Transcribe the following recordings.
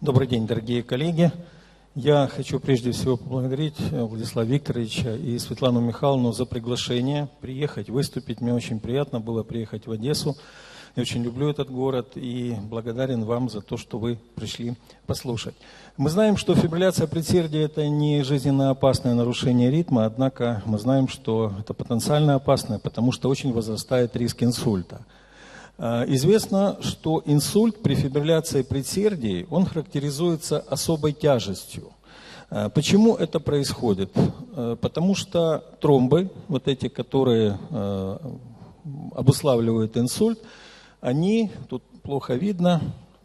Добрый день, дорогие коллеги. Я хочу прежде всего поблагодарить э, Владислава Викторовича и Светлану Михайловну за приглашение приехать, выступить. Мне очень приятно было приехать в Одессу. Я очень люблю этот город и благодарен вам за то, что вы пришли послушать. Мы знаем, что фибрилляция предсердия – это не жизненно опасное нарушение ритма, однако мы знаем, что это потенциально опасное, потому что очень возрастает риск инсульта. А, известно, что инсульт при фибрилляции предсердий, он характеризуется особой тяжестью. А, почему это происходит? А, потому что тромбы, вот эти, которые обуславливают инсульт, они, тут плохо видно,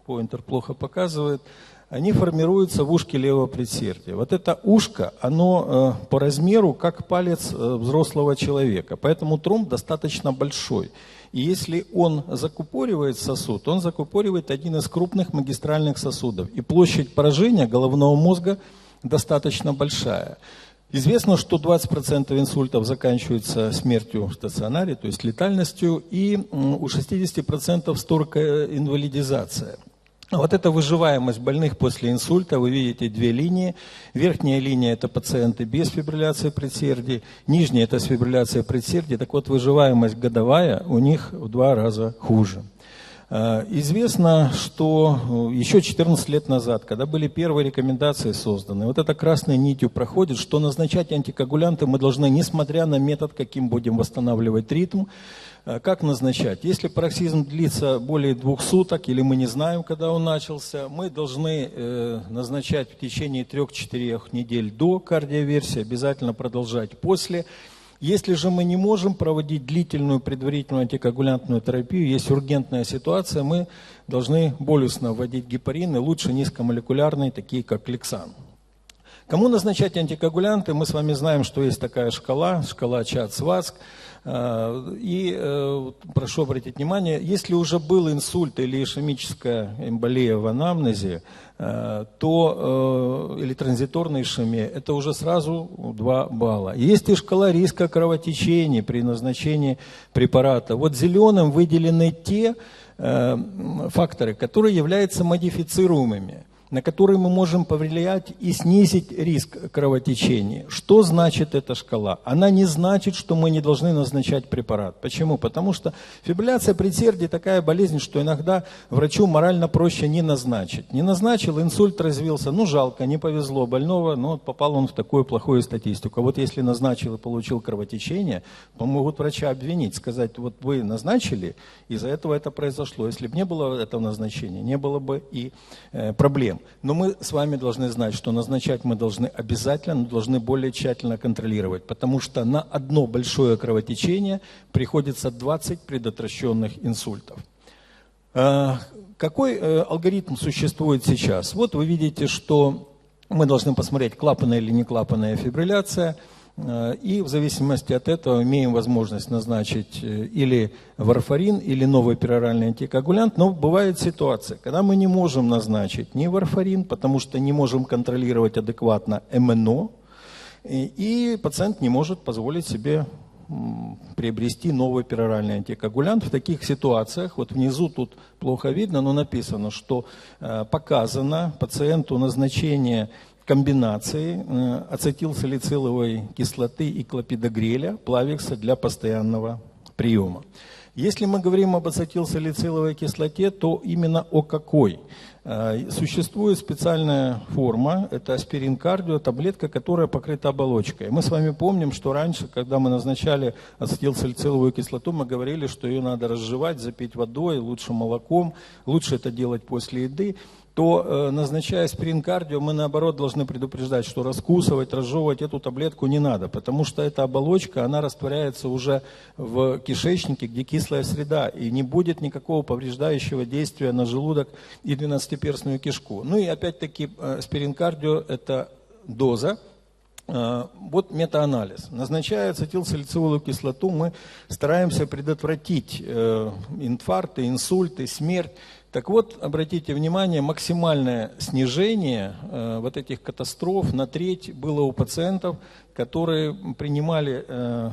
поинтер плохо показывает, они формируются в ушке левого предсердия. Вот это ушко, оно по размеру как палец э, взрослого человека, поэтому тромб достаточно большой. И если он закупоривает сосуд, он закупоривает один из крупных магистральных сосудов. И площадь поражения головного мозга достаточно большая. Известно, что 20% инсультов заканчиваются смертью в стационаре, то есть летальностью, и у 60% стойкая инвалидизация. Вот эта выживаемость больных после инсульта, вы видите две линии. Верхняя линия – это пациенты без фибрилляции предсердий, нижняя – это с фибрилляцией предсердий. Так вот, выживаемость годовая у них в два раза хуже. А, известно, что э, еще 14 лет назад, когда были первые рекомендации созданы, вот это красной нитью проходит, что назначать антикоагулянты мы должны, несмотря на метод, каким будем восстанавливать ритм, Э, как назначать? Если пароксизм длится более двух суток, или мы не знаем, когда он начался, мы должны э, назначать в течение трех-четырех недель до кардиоверсии, обязательно продолжать после. Если же мы не можем проводить длительную предварительную антикоагулянтную терапию, есть ургентная ситуация, мы должны болюсно вводить гепарины, лучше низкомолекулярные, такие как лексан. Кому назначать антикоагулянты? Мы с вами знаем, что есть такая шкала, шкала Чат-Свацк. Э, и э, прошу обратить внимание, если уже был инсульт или ишемическая эмболия в анамнезе, э, то, или транзиторная ишемия, это уже сразу 2 балла. Есть и шкала риска кровотечения при назначении препарата. Вот зеленым выделены те факторы, которые являются модифицируемыми на который мы можем повлиять и снизить риск кровотечения. Что значит эта шкала? Она не значит, что мы не должны назначать препарат. Почему? Потому что фибрилляция предсердия такая болезнь, что иногда врачу морально проще не назначить. Не назначил, инсульт развился, ну жалко, не повезло больного, но попал он в такую плохую статистику. А вот если назначил и получил кровотечение, могут врача обвинить, сказать, вот вы назначили, из-за этого это произошло. Если бы не было этого назначения, не было бы и э, проблем. Но мы с вами должны знать, что назначать мы должны обязательно, но должны более тщательно контролировать, потому что на одно большое кровотечение приходится 20 предотвращенных инсультов. А, какой э, алгоритм существует сейчас? Вот вы видите, что мы должны посмотреть, клапанная или не клапанная фибрилляция – и в зависимости от этого имеем возможность назначить э, или варфарин, или новый пероральный антикоагулянт. Но бывает ситуация, когда мы не можем назначить ни варфарин, потому что не можем контролировать адекватно МНО, и пациент не может позволить себе приобрести новый пероральный антикоагулянт. В таких ситуациях, вот внизу тут плохо видно, но написано, что э, показано пациенту назначение комбинации э, ацетилсалициловой кислоты и клопидогреля, плавикса для постоянного приема. Если мы говорим об ацетилсалициловой кислоте, то именно о какой? Э, существует специальная форма, это аспирин кардио, таблетка, которая покрыта оболочкой. Мы с вами помним, что раньше, когда мы назначали ацетилсалициловую кислоту, мы говорили, что ее надо разжевать, запить водой, лучше молоком, лучше это делать после еды то э, назначая спирин-кардио, мы наоборот должны предупреждать, что раскусывать, разжевывать эту таблетку не надо, потому что эта оболочка, она растворяется уже в кишечнике, где кислая среда, и не будет никакого повреждающего действия на желудок и двенадцатиперстную кишку. Ну и опять-таки э, спирин-кардио – это доза, э, вот метаанализ. Назначая ацетилсалициловую кислоту, мы стараемся предотвратить инфаркты, инсульты, смерть Так вот, обратите внимание, максимальное снижение э, вот этих катастроф на треть было у пациентов, которые принимали э,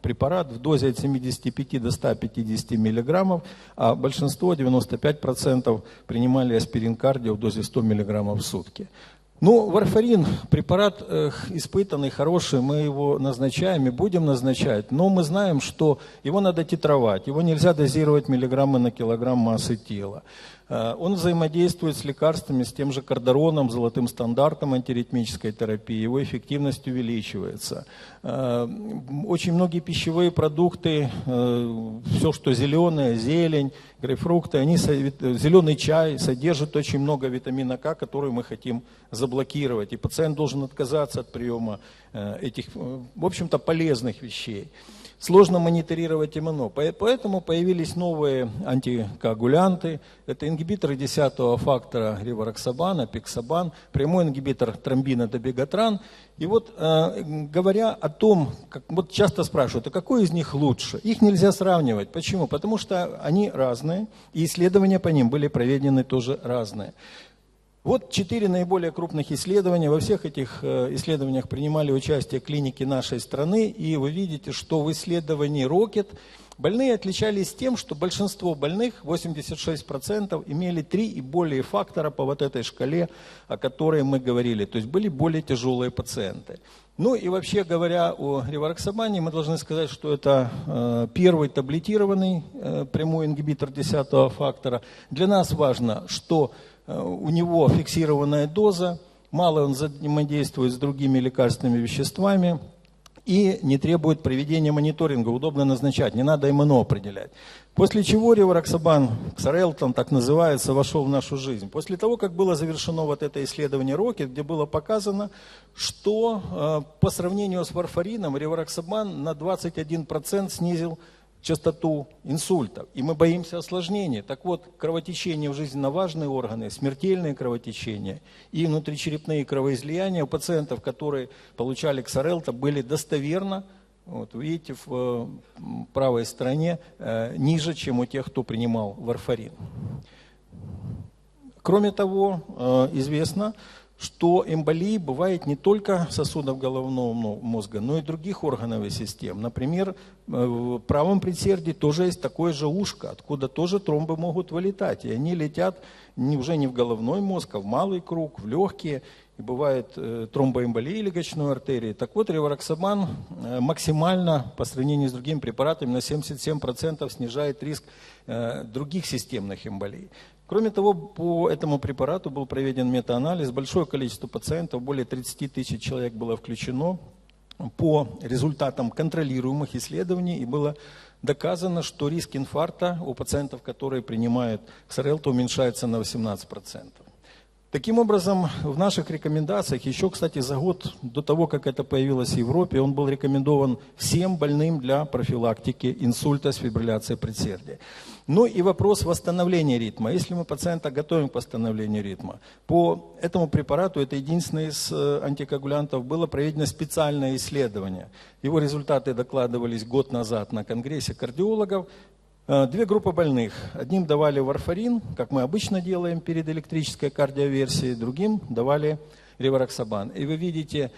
препарат в дозе от 75 до 150 миллиграммов, а большинство, 95%, принимали аспирин кардио в дозе 100 миллиграммов в сутки. Ну, варфарин, препарат э, испытанный, хороший, мы его назначаем и будем назначать, но мы знаем, что его надо титровать, его нельзя дозировать миллиграммы на килограмм массы тела. Э, он взаимодействует с лекарствами, с тем же кардароном, золотым стандартом антиритмической терапии, его эффективность увеличивается. Э, очень многие пищевые продукты, э, все, что зеленое, зелень, грейпфрукты, они, зеленый чай содержит очень много витамина К, который мы хотим заблокировать. И пациент должен отказаться от приема этих, в общем-то, полезных вещей сложно мониторировать МНО. Поэтому появились новые антикоагулянты. Это ингибиторы 10 фактора ривароксабана, пиксабан, прямой ингибитор тромбина добегатран. И вот э, говоря о том, как, вот часто спрашивают, а какой из них лучше? Их нельзя сравнивать. Почему? Потому что они разные, и исследования по ним были проведены тоже разные. Вот четыре наиболее крупных исследования. Во всех этих э, исследованиях принимали участие клиники нашей страны. И вы видите, что в исследовании Rocket больные отличались тем, что большинство больных, 86%, имели три и более фактора по вот этой шкале, о которой мы говорили. То есть были более тяжелые пациенты. Ну и вообще говоря о ревароксабане, мы должны сказать, что это э, первый таблетированный э, прямой ингибитор 10 фактора. Для нас важно, что у него фиксированная доза, мало он взаимодействует с другими лекарственными веществами и не требует проведения мониторинга, удобно назначать, не надо МНО определять. После чего ревароксабан, ксарелтон так называется, вошел в нашу жизнь. После того, как было завершено вот это исследование Рокет, где было показано, что э, по сравнению с варфарином ревароксабан на 21% снизил частоту инсультов. И мы боимся осложнений. Так вот, кровотечение в жизненно важные органы, смертельные кровотечения и внутричерепные кровоизлияния у пациентов, которые получали ксарелта, были достоверно вот, видите, в правой стороне э, ниже, чем у тех, кто принимал варфарин. Кроме того, э, известно, что эмболии бывает не только сосудов головного мозга, но и других органов и систем. Например, э, в правом предсердии тоже есть такое же ушко, откуда тоже тромбы могут вылетать. И они летят не, уже не в головной мозг, а в малый круг, в легкие. И бывает э, тромбоэмболии легочной артерии. Так вот, ревароксабан э, максимально по сравнению с другими препаратами на 77% снижает риск э, других системных эмболий. Кроме того, по этому препарату был проведен метаанализ. Большое количество пациентов, более 30 тысяч человек было включено по результатам контролируемых исследований. И было доказано, что риск инфаркта у пациентов, которые принимают КСРЛ, уменьшается на 18%. Таким образом, в наших рекомендациях, еще, кстати, за год до того, как это появилось в Европе, он был рекомендован всем больным для профилактики инсульта с фибрилляцией предсердия. Ну и вопрос восстановления ритма. Если мы пациента готовим к восстановлению ритма, по этому препарату, это единственный из э, антикоагулянтов, было проведено специальное исследование. Его результаты докладывались год назад на Конгрессе кардиологов. Э, две группы больных. Одним давали варфарин, как мы обычно делаем перед электрической кардиоверсией, другим давали ревароксабан. И вы видите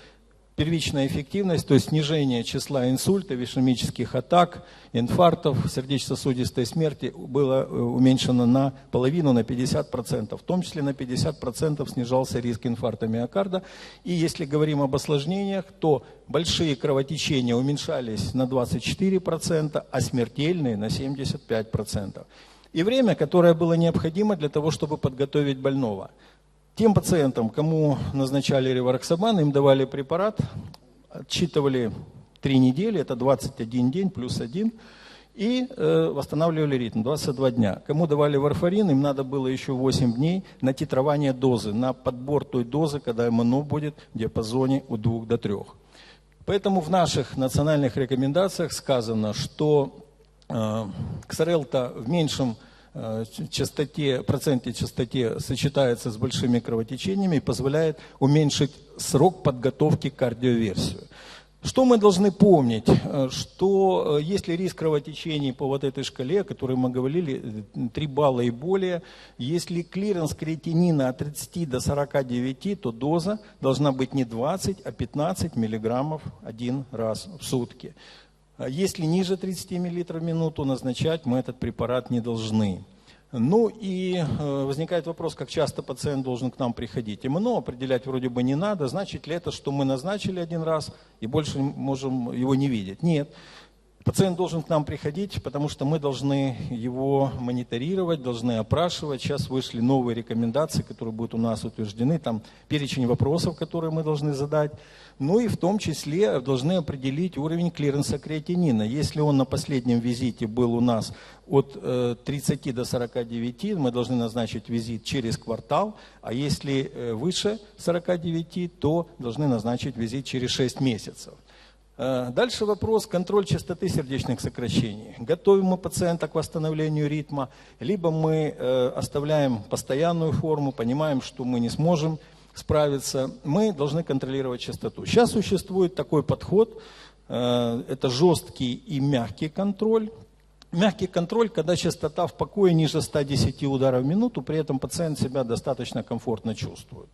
первичная эффективность, то есть снижение числа инсультов, ишемических атак, инфарктов, сердечно-сосудистой смерти было э, уменьшено на половину, на 50%. В том числе на 50% снижался риск инфаркта миокарда. И если говорим об осложнениях, то большие кровотечения уменьшались на 24%, а смертельные на 75%. И время, которое было необходимо для того, чтобы подготовить больного – тем пациентам, кому назначали ревароксабан, им давали препарат, отчитывали 3 недели, это 21 день плюс 1, и э, восстанавливали ритм 22 дня. Кому давали варфарин, им надо было еще 8 дней на титрование дозы, на подбор той дозы, когда МНО будет в диапазоне от 2 до 3. Поэтому в наших национальных рекомендациях сказано, что э, ксарелта в меньшем частоте, проценте частоте сочетается с большими кровотечениями и позволяет уменьшить срок подготовки к кардиоверсию. Что мы должны помнить? Э, что э, если риск кровотечений по вот этой шкале, о которой мы говорили, 3 балла и более, если клиренс креатинина от 30 до 49, то доза должна быть не 20, а 15 миллиграммов один раз в сутки. А если ниже 30 мл в минуту назначать мы этот препарат не должны. Ну и э, возникает вопрос, как часто пациент должен к нам приходить. МНО определять вроде бы не надо, значит ли это, что мы назначили один раз и больше можем его не видеть? Нет. Пациент должен к нам приходить, потому что мы должны его мониторировать, должны опрашивать. Сейчас вышли новые рекомендации, которые будут у нас утверждены. Там перечень вопросов, которые мы должны задать. Ну и в том числе должны определить уровень клиренса креатинина. Если он на последнем визите был у нас от 30 э, до 49, мы должны назначить визит через квартал. А если э, выше 49, то должны назначить визит через 6 месяцев. Э, дальше вопрос контроль частоты сердечных сокращений. Готовим мы пациента к восстановлению ритма, либо мы э, оставляем постоянную форму, понимаем, что мы не сможем справиться. Мы должны контролировать частоту. Сейчас существует такой подход, э, это жесткий и мягкий контроль. Мягкий контроль, когда частота в покое ниже 110 ударов в минуту, при этом пациент себя достаточно комфортно чувствует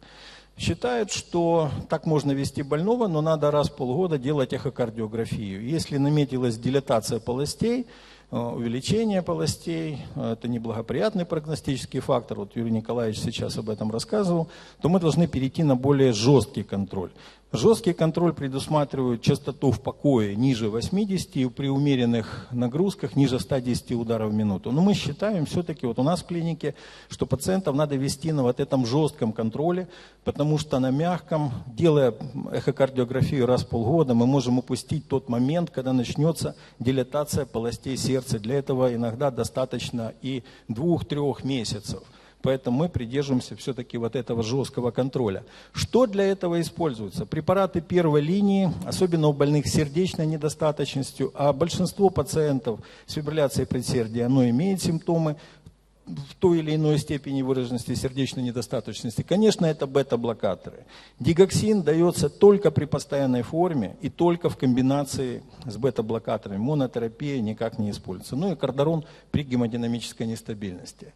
считают, что так можно вести больного, но надо раз в полгода делать эхокардиографию. Если наметилась дилатация полостей, э, увеличение полостей, э, это неблагоприятный прогностический фактор, вот Юрий Николаевич сейчас об этом рассказывал, то мы должны перейти на более жесткий контроль. Жесткий контроль предусматривает частоту в покое ниже 80 и при умеренных нагрузках ниже 110 ударов в минуту. Но мы считаем все-таки, вот у нас в клинике, что пациентов надо вести на вот этом жестком контроле, потому что на мягком, делая эхокардиографию раз в полгода, мы можем упустить тот момент, когда начнется дилатация полостей сердца. Для этого иногда достаточно и двух-трех месяцев. Поэтому мы придерживаемся все-таки вот этого жесткого контроля. Что для этого используется? Препараты первой линии, особенно у больных сердечной недостаточностью, а большинство пациентов с фибрилляцией предсердия, оно имеет симптомы в той или иной степени выраженности сердечной недостаточности. Конечно, это бета-блокаторы. Дигоксин дается только при постоянной форме и только в комбинации с бета-блокаторами. Монотерапия никак не используется. Ну и кардарон при гемодинамической нестабильности.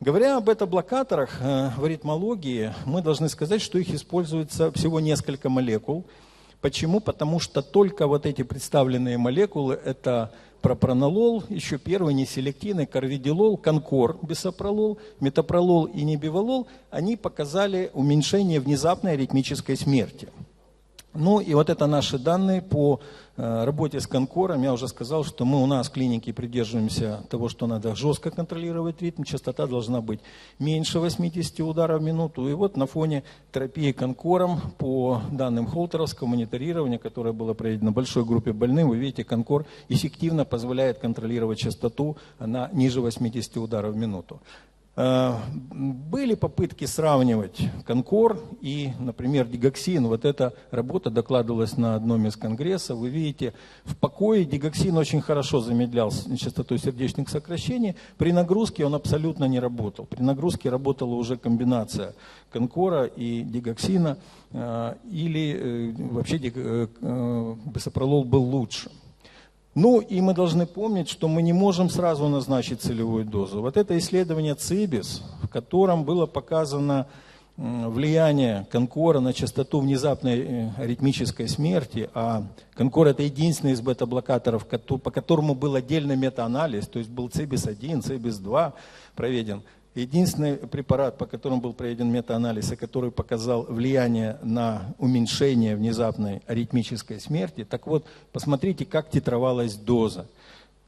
Говоря об бета-блокаторах э, в аритмологии, мы должны сказать, что их используется всего несколько молекул. Почему? Потому что только вот эти представленные молекулы, это пропронолол, еще первый неселективный, карвидилол, конкор, бисопролол, метапролол и небиволол, они показали уменьшение внезапной аритмической смерти. Ну и вот это наши данные по э, работе с конкором. Я уже сказал, что мы у нас в клинике придерживаемся того, что надо жестко контролировать ритм. Частота должна быть меньше 80 ударов в минуту. И вот на фоне терапии конкором по данным холтеровского мониторирования, которое было проведено большой группе больных, вы видите, конкор эффективно позволяет контролировать частоту на ниже 80 ударов в минуту. Э, были попытки сравнивать Конкор и, например, Дигоксин. Вот эта работа докладывалась на одном из конгрессов. Вы видите, в покое Дигоксин очень хорошо замедлял частоту сердечных сокращений. При нагрузке он абсолютно не работал. При нагрузке работала уже комбинация Конкора и Дигоксина. Э, или э, вообще бисопролол был лучше. Ну и мы должны помнить, что мы не можем сразу назначить целевую дозу. Вот это исследование ЦИБИС, в котором было показано влияние конкора на частоту внезапной э, аритмической смерти, а конкор это единственный из бета-блокаторов, по которому был отдельный метаанализ, то есть был ЦИБИС-1, ЦИБИС-2 проведен. Единственный препарат, по которому был проведен метаанализ, и который показал влияние на уменьшение внезапной аритмической смерти, так вот, посмотрите, как титровалась доза.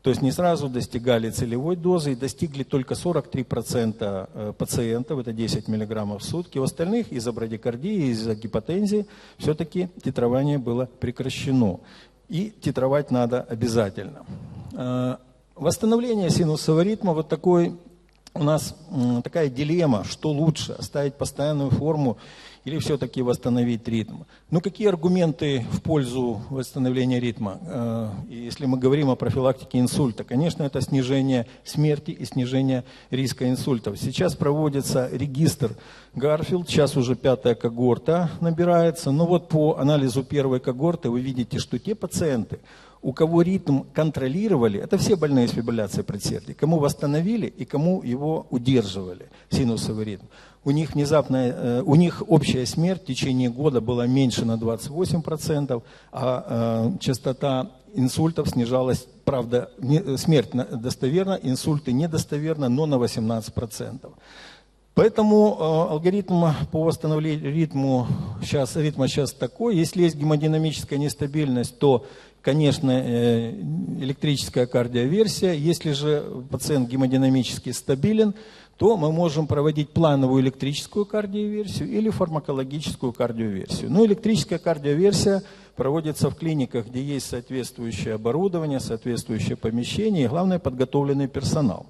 То есть не сразу достигали целевой дозы и достигли только 43% э, пациентов, это 10 мг в сутки. У остальных из-за брадикардии, из-за гипотензии все-таки титрование было прекращено. И титровать надо обязательно. Э, восстановление синусового ритма, вот такой у нас такая дилемма, что лучше, оставить постоянную форму или все-таки восстановить ритм. Ну, какие аргументы в пользу восстановления ритма? Э, если мы говорим о профилактике инсульта, конечно, это снижение смерти и снижение риска инсультов. Сейчас проводится регистр Гарфилд, сейчас уже пятая когорта набирается. Но вот по анализу первой когорты вы видите, что те пациенты, у кого ритм контролировали, это все больные с фибрилляцией предсердия, кому восстановили и кому его удерживали, синусовый ритм. У них внезапная, э, у них общая смерть в течение года была меньше на 28%, а э, частота инсультов снижалась, правда, смерть достоверно, инсульты недостоверно, но на 18%. Поэтому э, алгоритм по восстановлению ритму сейчас, ритма сейчас такой. Если есть гемодинамическая нестабильность, то конечно, э, электрическая кардиоверсия. Если же пациент гемодинамически стабилен, то мы можем проводить плановую электрическую кардиоверсию или фармакологическую кардиоверсию. Ну, электрическая кардиоверсия проводится в клиниках, где есть соответствующее оборудование, соответствующее помещение и, главное, подготовленный персонал.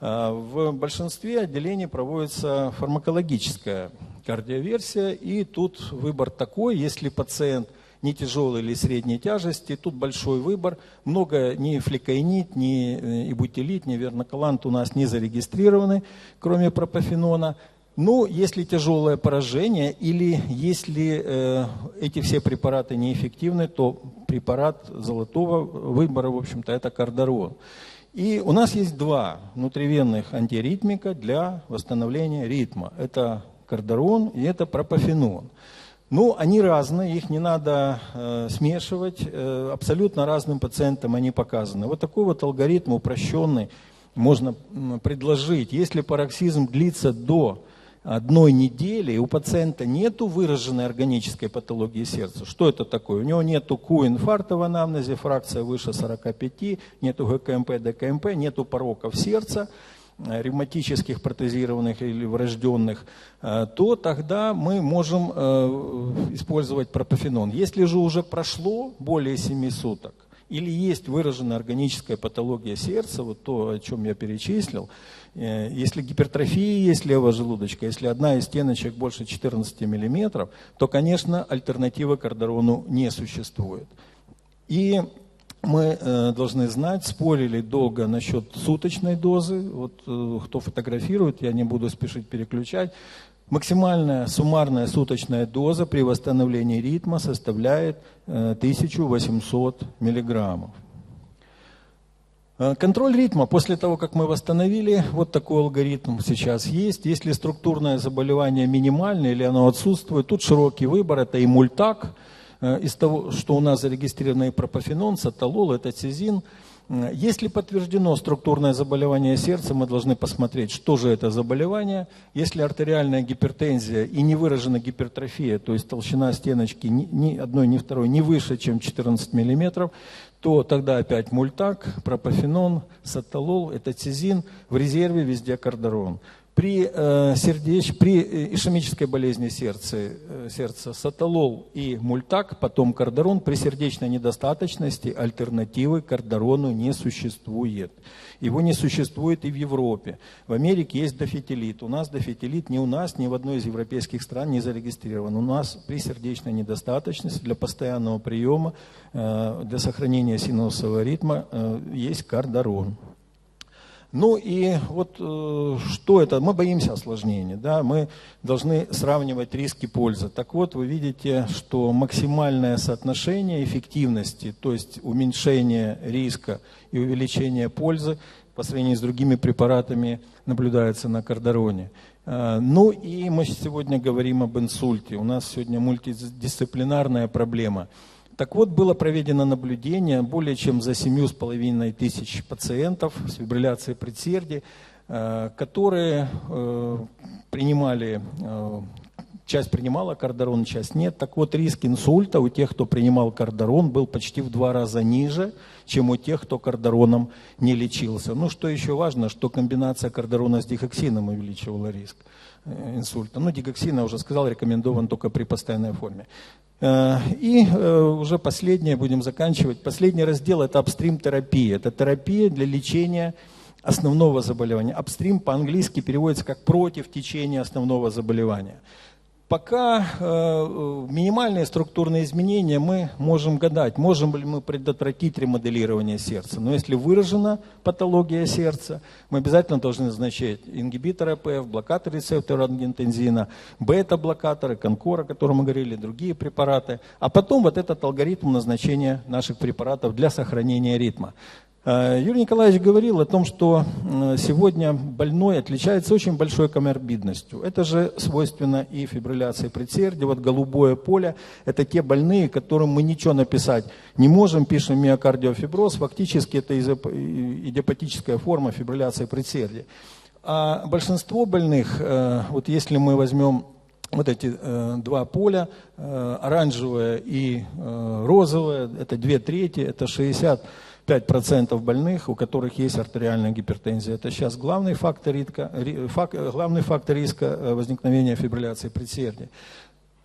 А, в большинстве отделений проводится фармакологическая кардиоверсия, и тут выбор такой, если пациент – не тяжелой или средней тяжести. Тут большой выбор. Много ни фликоинит, ни э, ибутилит, ни верноколант у нас не зарегистрированы, кроме пропофенона. Ну, если тяжелое поражение или если э, эти все препараты неэффективны, то препарат золотого выбора, в общем-то, это кардарон. И у нас есть два внутривенных антиритмика для восстановления ритма. Это кардарон и это пропофенон. Ну, они разные, их не надо э, смешивать. Э, абсолютно разным пациентам они показаны. Вот такой вот алгоритм упрощенный можно предложить. Если пароксизм длится до одной недели, и у пациента нет выраженной органической патологии сердца, что это такое? У него нет КУ-инфаркта в анамнезе, фракция выше 45, нет ГКМП, ДКМП, нет пороков сердца, Э, ревматических протезированных или врожденных, э, то тогда мы можем э, использовать пропофенон. Если же уже прошло более 7 суток, или есть выраженная органическая патология сердца, вот то, о чем я перечислил, если гипертрофия есть левого желудочка, если одна из стеночек больше 14 мм, то, конечно, альтернативы кардарону не существует. И мы э, должны знать, спорили долго насчет суточной дозы. Вот э, кто фотографирует, я не буду спешить переключать. Максимальная суммарная суточная доза при восстановлении ритма составляет э, 1800 миллиграммов. Э, контроль ритма. После того, как мы восстановили, вот такой алгоритм сейчас есть. Если структурное заболевание минимальное или оно отсутствует, тут широкий выбор. Это и мультак, Э, из того, что у нас зарегистрированы пропофенон, саталол, этацизин. Э, если подтверждено структурное заболевание сердца, мы должны посмотреть, что же это заболевание. Если артериальная гипертензия и не выражена гипертрофия, то есть толщина стеночки ни одной, ни второй не выше, чем 14 мм, то тогда опять мультак, пропофенон, саталол, этацизин, в резерве везде кардарон. При, э, сердеч... при э, ишемической болезни сердца, э, сердца саталол и мультак, потом кардарон, при сердечной недостаточности альтернативы кардарону не существует. Его не существует и в Европе. В Америке есть дофетилит. У нас дофетилит ни у нас, ни в одной из европейских стран не зарегистрирован. У нас при сердечной недостаточности для постоянного приема, э, для сохранения синусового ритма э, есть кардарон. Ну и вот э, что это? Мы боимся осложнений, да, мы должны сравнивать риски пользы. Так вот, вы видите, что максимальное соотношение эффективности, то есть уменьшение риска и увеличение пользы по сравнению с другими препаратами наблюдается на кардароне. Э, ну и мы сегодня говорим об инсульте. У нас сегодня мультидисциплинарная проблема – так вот, было проведено наблюдение более чем за 7,5 тысяч пациентов с фибрилляцией предсердий, э, которые э, принимали, э, часть принимала кардарон, часть нет. Так вот, риск инсульта у тех, кто принимал кардарон, был почти в два раза ниже, чем у тех, кто кардароном не лечился. Ну, что еще важно, что комбинация кардарона с дихоксином увеличивала риск инсульта. Ну, дигоксин, я уже сказал, рекомендован только при постоянной форме. Э, и э, уже последнее, будем заканчивать. Последний раздел – это апстрим-терапия. Это терапия для лечения основного заболевания. Апстрим по-английски переводится как против течения основного заболевания. Пока э, минимальные структурные изменения мы можем гадать, можем ли мы предотвратить ремоделирование сердца. Но если выражена патология сердца, мы обязательно должны назначать ингибиторы АПФ, блокатор рецептора ангиотензина, бета-блокаторы, конкора, о котором мы говорили, другие препараты. А потом вот этот алгоритм назначения наших препаратов для сохранения ритма. Э, Юрий Николаевич говорил о том, что сегодня больной отличается очень большой коморбидностью. Это же свойственно и фибрилляции предсердия. Вот голубое поле – это те больные, которым мы ничего написать не можем, пишем миокардиофиброз. Фактически это идиопатическая форма фибрилляции предсердия. А большинство больных, э, вот если мы возьмем вот эти э, два поля, э, оранжевое и э, розовое, это две трети, это 60 5% больных, у которых есть артериальная гипертензия. Это сейчас главный фактор, риска, фак, главный фактор риска э, возникновения фибрилляции предсердия.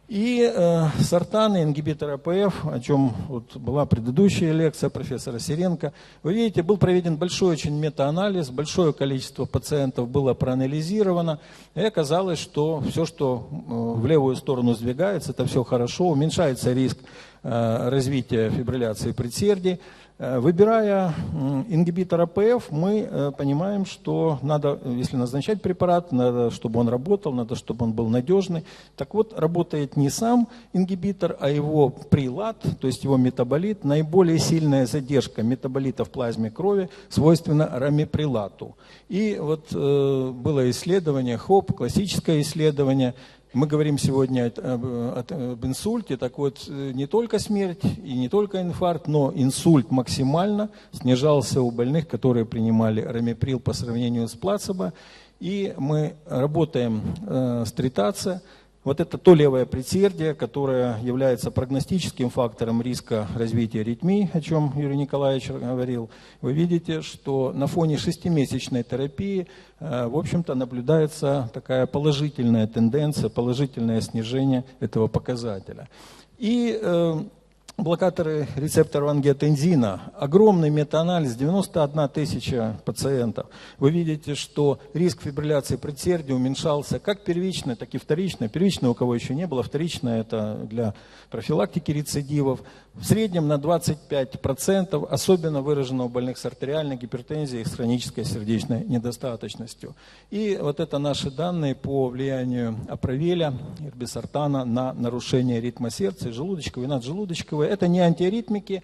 И э, сортаны, ингибиторы АПФ, о чем вот была предыдущая лекция профессора Сиренко, вы видите, был проведен большой очень метаанализ, большое количество пациентов было проанализировано, и оказалось, что все, что э, в левую сторону сдвигается, это все хорошо, уменьшается риск э, развития фибрилляции предсердий, Э, выбирая ингибитор АПФ, мы э, понимаем, что надо, если назначать препарат, надо, чтобы он работал, надо, чтобы он был надежный. Так вот, работает не сам ингибитор, а его прилад, то есть его метаболит. Наиболее сильная задержка метаболита в плазме крови свойственна рамиприлату. И вот э, было исследование, ХОП, классическое исследование, мы говорим сегодня об инсульте, так вот э, не только смерть и не только инфаркт, но инсульт максимально снижался у больных, которые принимали рамиприл по сравнению с плацебо. И мы работаем э, с тритацией, вот это то левое предсердие, которое является прогностическим фактором риска развития аритмий, о чем Юрий Николаевич говорил. Вы видите, что на фоне шестимесячной терапии, э, в общем-то, наблюдается такая положительная тенденция, положительное снижение этого показателя. И э, блокаторы рецепторов ангиотензина. Огромный метаанализ, 91 тысяча пациентов. Вы видите, что риск фибрилляции предсердия уменьшался как первичный, так и вторичный. Первичный у кого еще не было, вторичное это для профилактики рецидивов. В среднем на 25%, особенно выражено у больных с артериальной гипертензией и с хронической сердечной недостаточностью. И вот это наши данные по влиянию апровеля, ирбисартана на нарушение ритма сердца и желудочковой, и наджелудочковой это не антиаритмики,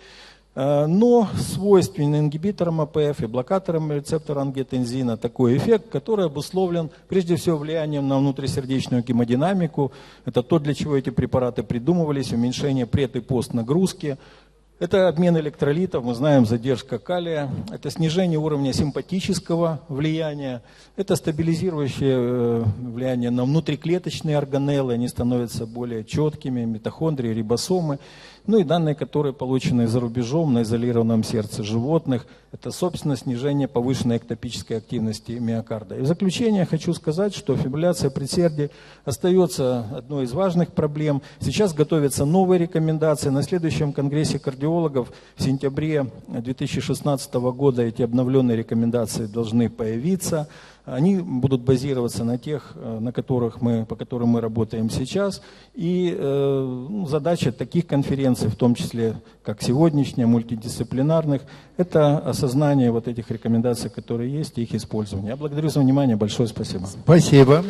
но свойственны ингибиторам АПФ и блокаторам рецептора ангиотензина такой эффект, который обусловлен прежде всего влиянием на внутрисердечную гемодинамику. Это то, для чего эти препараты придумывались, уменьшение пред- и постнагрузки, это обмен электролитов, мы знаем, задержка калия, это снижение уровня симпатического влияния, это стабилизирующее э, влияние на внутриклеточные органеллы, они становятся более четкими, митохондрии, рибосомы. Ну и данные, которые получены за рубежом на изолированном сердце животных, это, собственно, снижение повышенной эктопической активности миокарда. И в заключение хочу сказать, что фибрилляция предсердия остается одной из важных проблем. Сейчас готовятся новые рекомендации. На следующем конгрессе кардиологов в сентябре 2016 года эти обновленные рекомендации должны появиться. Они будут базироваться на тех, э, на которых мы, по которым мы работаем сейчас. И э, ну, задача таких конференций, в том числе как сегодняшняя, мультидисциплинарных, это осознание вот этих рекомендаций, которые есть, и их использование. Я благодарю за внимание. Большое спасибо. Спасибо.